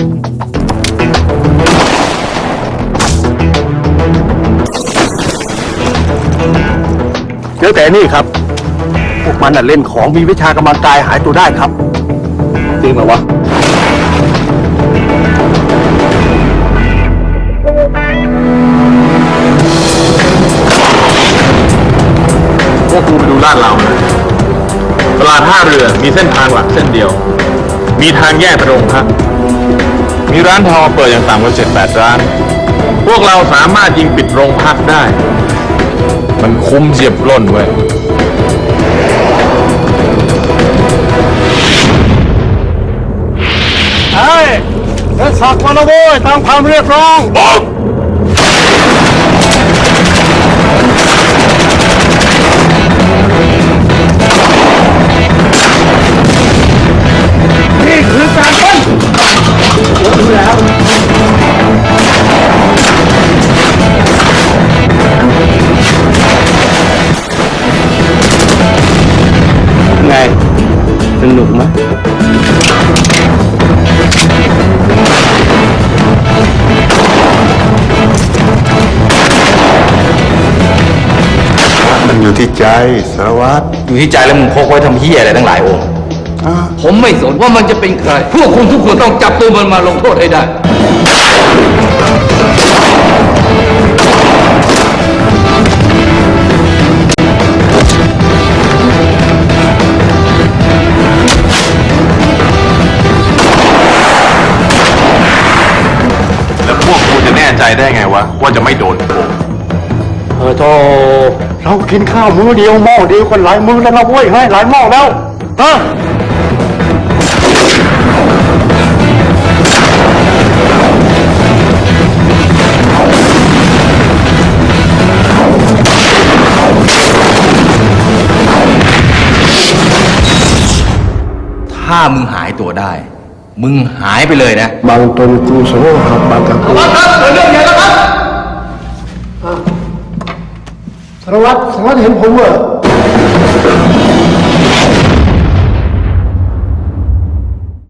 เจอแต่นี่ครับ พวกมันน่ะเล่นของมีวิชากำลังกายหายตัวได้ครับ จริงเหรอวะ พวกกูไปดูลาดเรานะตลาดท่าเรือมีเส้นทางหลักเส้นเดียว มีทางแยกไปโรงพัก มีร้านทองเปิดอย่างต่ำกว่าเจ็ดแปดร้าน พวกเราสามารถยิงปิดโรงพักได้ มันคุ้มเสียบปล้นเว้ยเฮ้ยเดินสักมาแล้วโว้ยตามความเรียกร้องบอก นุกไหมมันอยู่ที่ใจสารวัตรอยู่ที่ใจแล้วมึงพกไว้ทำเหี้ยอะไรตั้งหลายองค์ผมไม่สนว่ามันจะเป็นใคร พวกคุณทุกคนต้องจับตัวมันมาลงโทษให้ได้ ใจได้ไงวะ ว่าจะไม่โดนโกงเออโธ่เรากินข้าวมื้อเดียวหม้อเดียวกันหลายมื้อแล้วนะเว้ยให้หลายหม้อแล้วฮะถ้ามึงหายตัวได้ มึงหายไปเลยนะ บางตนกูโสครับบางตะกูสารวัตรสารวัตรเห็นผมเหรอ